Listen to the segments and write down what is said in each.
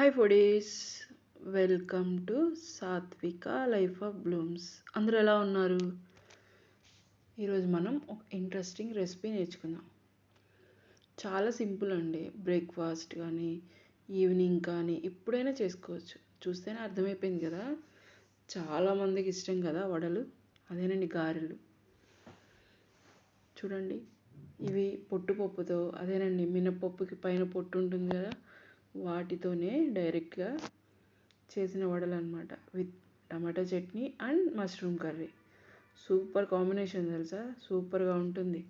Hi foodies welcome to Satvika life of blooms అందరూ ఎలా ఉన్నారు? ఈరోజు మనం ఒక ఇంట్రెస్టింగ్ రెసిపీ నేర్చుకుందాం. చాలా సింపుల్ అండి. బ్రేక్ఫాస్ట్ కానీ ఈవినింగ్ కానీ ఎప్పుడైనా చేసుకోవచ్చు. చూస్తేనే అర్థమైపోయింది కదా? చాలామందికి ఇష్టం కదా వడలు? అదేనండి గారెలు. చూడండి. ఇవి పొట్టుపప్పుతో అదేనండి మినపప్పుకి పైన పొట్టు ఉంటుంది కదా? వాటితోనే డైరెక్ట్గా చేసిన వడలు అనమాట with tomato chutney and mushroom curry. Super combination తెలుసా? సూపర్గా ఉంటుంది.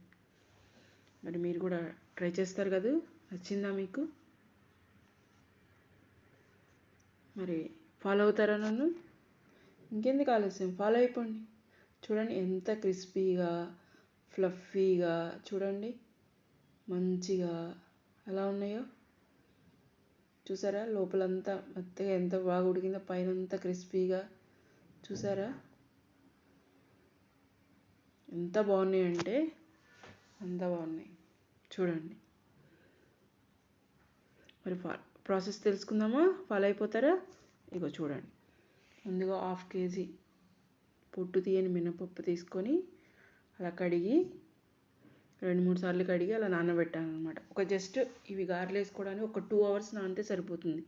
మరి మీరు కూడా ట్రై చేస్తారు కదా? నచ్చిందా మీకు? మరి ఫాలో అవుతారా నన్ను? ఇంకెందుకు ఆలస్యం? ఫాలో అయిపోండి. చూడండి ఎంత క్రిస్పీగా ఫ్లఫీగా చూడండి మంచిగా ఎలా ఉన్నాయో. చూసారా? లోపలంతా మెత్తగా ఎంత బాగా ఉడికిందో పైన అంతా క్రిస్పీగా చూసారా? ఎంత బాగున్నాయి అంటే అంత బాగున్నాయి. చూడండి. మరి ప్రాసెస్ తెలుసుకుందామా? ఫాలో అయిపోతారా? ఇగో చూడండి. ముందుగా హాఫ్ కేజీ పొట్టు తీయని మినపప్పు తీసుకొని అలా కడిగి రెండు మూడు సార్లు కడిగి అలా నానబెట్టాను అనమాట ఒక జస్ట్ ఇవి గారెలు వేసుకోవడానికి ఒక టూ అవర్స్ నానితే సరిపోతుంది.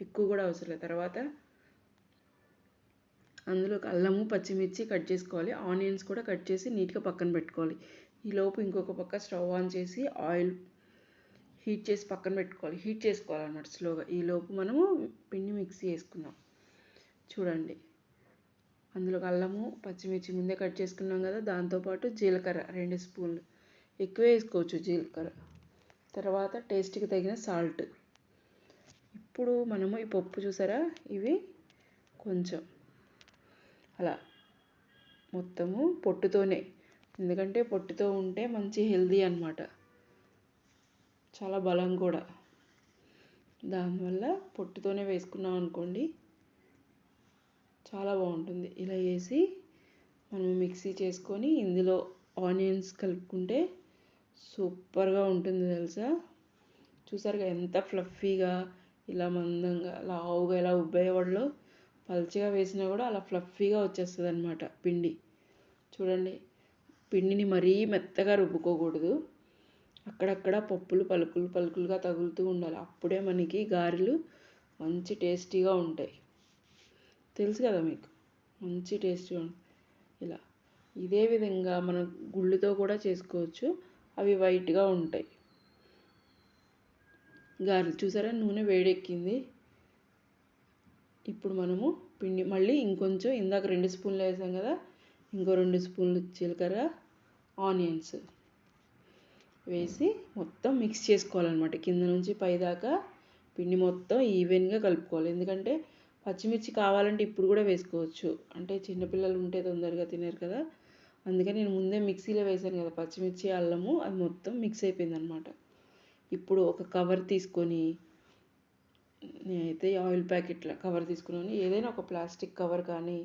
ఎక్కువ కూడా అవసరం లేదు. తర్వాత అందులో అల్లము పచ్చిమిర్చి కట్ చేసుకోవాలి. ఆనియన్స్ కూడా కట్ చేసి నీట్గా పక్కన పెట్టుకోవాలి. ఈ లోపు ఇంకొక పక్క స్టవ్ ఆన్ చేసి ఆయిల్ హీట్ చేసి పక్కన పెట్టుకోవాలి. హీట్ చేసుకోవాలన్నమాట స్లోగా. ఈ లోపు మనము పిండి మిక్సీ వేసుకుందాం. చూడండి. అందులో అల్లము పచ్చిమిర్చి ముందే కట్ చేసుకున్నాం కదా. దాంతోపాటు జీలకర్ర రెండు స్పూన్లు. ఎక్కువ వేసుకోవచ్చు జీలకర్ర తర్వాత టేస్ట్కి తగిన సాల్ట్. ఇప్పుడు మనము ఈ పప్పు చూసారా? ఇవి కొంచెం. అలా. మొత్తము పొట్టుతోనే. ఎందుకంటే పొట్టుతో ఉంటే మంచి హెల్దీ అనమాట చాలా బలం కూడా. దానివల్ల పొట్టుతోనే వేసుకున్నాం అనుకోండి చాలా బాగుంటుంది. ఇలా వేసి మనం మిక్సీ చేసుకొని ఇందులో ఆనియన్స్ కలుపుకుంటే సూపర్గా ఉంటుంది తెలుసా? చూసారుగా ఎంత ఫ్లఫీగా ఇలా మందంగా లావుగా ఇలా ఉబ్బేవాళ్ళు పల్చగా వేసినా కూడా అలా ఫ్లఫీగా వచ్చేస్తుంది అనమాట పిండి. చూడండి పిండిని మరీ మెత్తగా రుబ్బుకోకూడదు. అక్కడక్కడ పప్పులు పలుకులు పలుకులుగా తగులుతూ ఉండాలి. అప్పుడే మనకి గారెలు మంచి టేస్టీగా ఉంటాయి. తెలుసు కదా మీకు? మంచి టేస్టీగా ఇలా ఇదే విధంగా మనం గుళ్ళతో కూడా చేసుకోవచ్చు. అవి వైట్గా ఉంటాయి. గారెలు చూసారా? నూనె వేడెక్కింది. ఇప్పుడు మనము పిండి మళ్ళీ ఇంకొంచెం ఇందాక రెండు స్పూన్లు వేసాం కదా ఇంకో రెండు స్పూన్లు జీలకర్ర ఆనియన్స్ వేసి మొత్తం మిక్స్ చేసుకోవాలన్నమాట. కింద నుంచి పైదాకా పిండి మొత్తం ఈవెన్గా కలుపుకోవాలి. ఎందుకంటే పచ్చిమిర్చి కావాలంటే ఇప్పుడు కూడా వేసుకోవచ్చు. అంటే చిన్నపిల్లలు ఉంటే తొందరగా తినరు కదా. అందుకని నేను ముందే మిక్సీలో వేసాను కదా పచ్చిమిర్చి అల్లము అది మొత్తం మిక్స్ అయిపోయింది అనమాట ఇప్పుడు ఒక కవర్ తీసుకొని నేనైతే ఆయిల్ ప్యాకెట్ల కవర్ తీసుకున్నాను. ఏదైనా ఒక ప్లాస్టిక్ కవర్ కానీ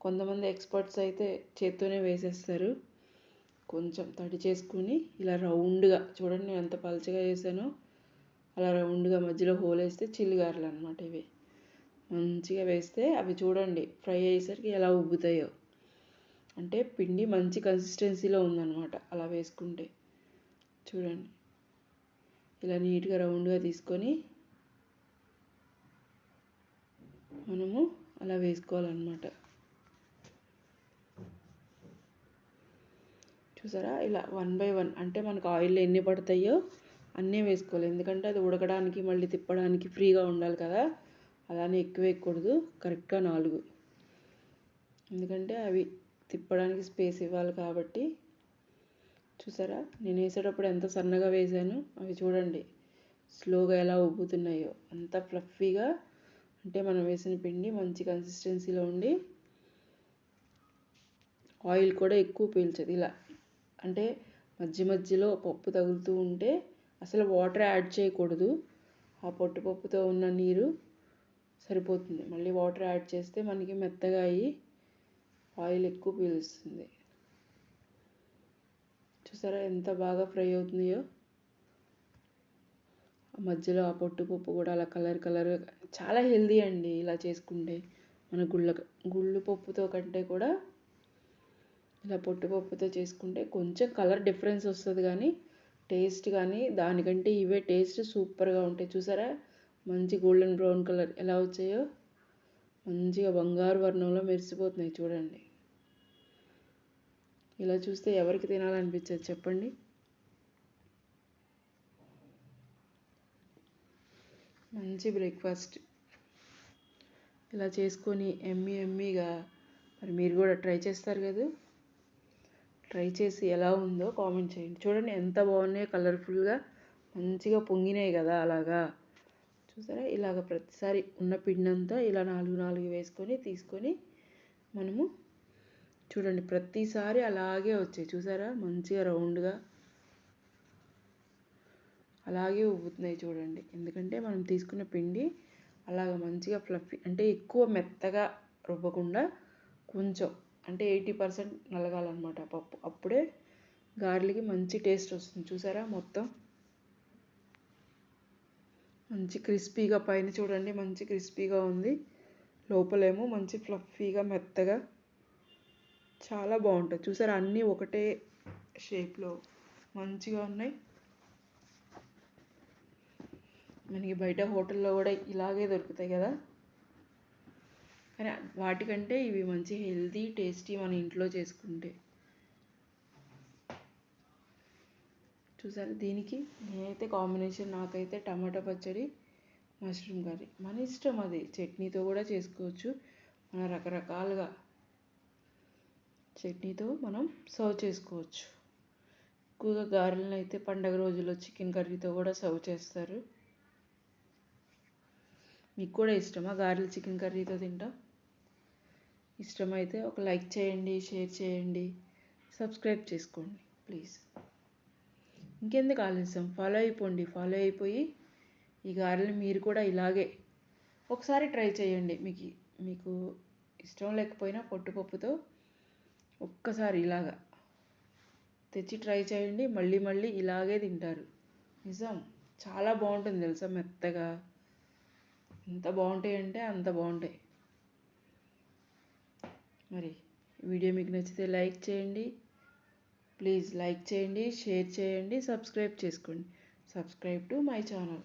కొంతమంది ఎక్స్పర్ట్స్ అయితే చేత్తోనే వేసేస్తారు. కొంచెం తడి చేసుకుని ఇలా రౌండ్గా చూడండి నేను ఎంత పలచగా చేశానో అలా రౌండ్గా మధ్యలో హోల్ వేస్తే చిల్లిగారలు అనమాట ఇవి. మంచిగా వేస్తే అవి చూడండి ఫ్రై అయ్యేసరికి ఎలా ఉబ్బుతాయో. అంటే పిండి మంచి కన్సిస్టెన్సీలో ఉందన్నమాట. అలా వేసుకుంటే. చూడండి. ఇలా నీట్గా రౌండ్గా తీసుకొని మనము అలా వేసుకోవాలన్నమాట. చూసారా? ఇలా వన్ బై వన్ అంటే మనకు ఆయిల్ ఎన్ని పడతాయో అన్నీ వేసుకోవాలి. ఎందుకంటే అది ఉడకడానికి మళ్ళీ తిప్పడానికి ఫ్రీగా ఉండాలి కదా. అలానే ఎక్కువ వేయకూడదు. కరెక్ట్గా నాలుగు. ఎందుకంటే అవి తిప్పడానికి స్పేస్ ఇవ్వాలి కాబట్టి. చూసారా? నేను వేసేటప్పుడు ఎంత సన్నగా వేసాను అవి చూడండి. స్లోగా ఎలా ఉబ్బుతున్నాయో. అంత ఫ్లఫీగా అంటే మనం వేసిన పిండి మంచి కన్సిస్టెన్సీలో ఉండి ఆయిల్ కూడా ఎక్కువ పీల్చదు ఇలా. అంటే మధ్య మధ్యలో పప్పు తగులుతూ ఉంటే అసలు వాటర్ యాడ్ చేయకూడదు. ఆ పొట్టు పప్పుతో ఉన్న నీరు సరిపోతుంది. మళ్ళీ వాటర్ యాడ్ చేస్తే మనకి మెత్తగా అయ్యి ఆయిల్ ఎక్కువ పీలుస్తుంది. చూసారా ఎంత బాగా ఫ్రై అవుతున్నాయో? మధ్యలో ఆ పొట్టు పప్పు కూడా అలా కలర్ కలర్ చాలా హెల్దీ అండి ఇలా చేసుకుంటే. మన గుళ్ళ గుళ్ళు పప్పుతో కంటే కూడా ఇలా పొట్టు పప్పుతో చేసుకుంటే కొంచెం కలర్ డిఫరెన్స్ వస్తుంది కానీ టేస్ట్ కానీ దానికంటే ఇవే టేస్ట్ సూపర్గా ఉంటాయి. చూసారా? మంచి గోల్డెన్ బ్రౌన్ కలర్ ఎలా వచ్చాయో? మంచిగా బంగారు వర్ణంలో మెరిసిపోతున్నాయి చూడండి. ఇలా చూస్తే ఎవరికి తినాలనిపించదు చెప్పండి. మంచి బ్రేక్ఫాస్ట్. ఇలా చేసుకొని ఎమ్మి ఎమ్మిగా మరి మీరు కూడా ట్రై చేస్తారు కదా. ట్రై చేసి ఎలా ఉందో కామెంట్ చేయండి. చూడండి ఎంత బాగున్నాయో కలర్ఫుల్గా మంచిగా పొంగినాయి కదా అలాగా. చూసారా? ఇలాగ ప్రతిసారి ఉన్న పిండి అంతా ఇలా నాలుగు నాలుగు వేసుకొని తీసుకొని మనము చూడండి ప్రతిసారి అలాగే వచ్చాయి. చూసారా? మంచిగా రౌండ్గా అలాగే ఉబ్బుతున్నాయి చూడండి. ఎందుకంటే మనం తీసుకున్న పిండి అలాగ మంచిగా ఫ్లఫీ అంటే ఎక్కువ మెత్తగా రుబ్బకుండా కొంచెం అంటే ఎయిటీ పర్సెంట్ నలగాలన్నమాట పప్పు. అప్పుడే గారెలకి మంచి టేస్ట్ వస్తుంది. చూసారా మొత్తం? మంచి క్రిస్పీగా పైన చూడండి మంచి క్రిస్పీగా ఉంది. లోపలేమో మంచి ఫ్లఫీగా మెత్తగా చాలా బాగుంటుంది చూసారా? అన్నీ ఒకటే షేప్లో మంచిగా ఉన్నాయి. మనకి బయట హోటల్లో కూడా ఇలాగే దొరుకుతాయి కదా? కానీ వాటికంటే ఇవి మంచి హెల్తీ టేస్టీ మన ఇంట్లో చేసుకుంటే. చూసారు? దీనికి నేనైతే కాంబినేషన్ నాకైతే టమాటా పచ్చడి మష్రూమ్ కర్రీ. మన ఇష్టం అది. చట్నీతో కూడా చేసుకోవచ్చు. మన రకరకాలుగా చట్నీతో మనం సర్వ్ చేసుకోవచ్చు. ఎక్కువగా గారెలను అయితే పండగ రోజుల్లో చికెన్ కర్రీతో కూడా సర్వ్ చేస్తారు. మీకు కూడా ఇష్టమా గారెలు చికెన్ కర్రీతో తింటాం? ఇష్టమైతే ఒక లైక్ చేయండి షేర్ చేయండి సబ్స్క్రైబ్ చేసుకోండి ప్లీజ్. ఇంకెందుకు ఆలస్యం? ఫాలో అయిపోండి ఫాలో అయిపోయి ఈ గారెలు మీరు కూడా ఇలాగే ఒకసారి ట్రై చేయండి. మీకు మీకు ఇష్టం లేకపోయినా పొట్టుపప్పుతో ఒక్కసారి ఇలాగా తెచ్చి ట్రై చేయండి. మళ్ళీ మళ్ళీ ఇలాగే తింటారు. నిజం. చాలా బాగుంటుంది తెలుసా మెత్తగా? ఎంత బాగుంటాయి అంటే అంత బాగుంటాయి. మరి వీడియో మీకు నచ్చితే లైక్ చేయండి. ప్లీజ్ లైక్ చేయండి షేర్ చేయండి సబ్స్క్రైబ్ చేసుకోండి. Subscribe to my channel.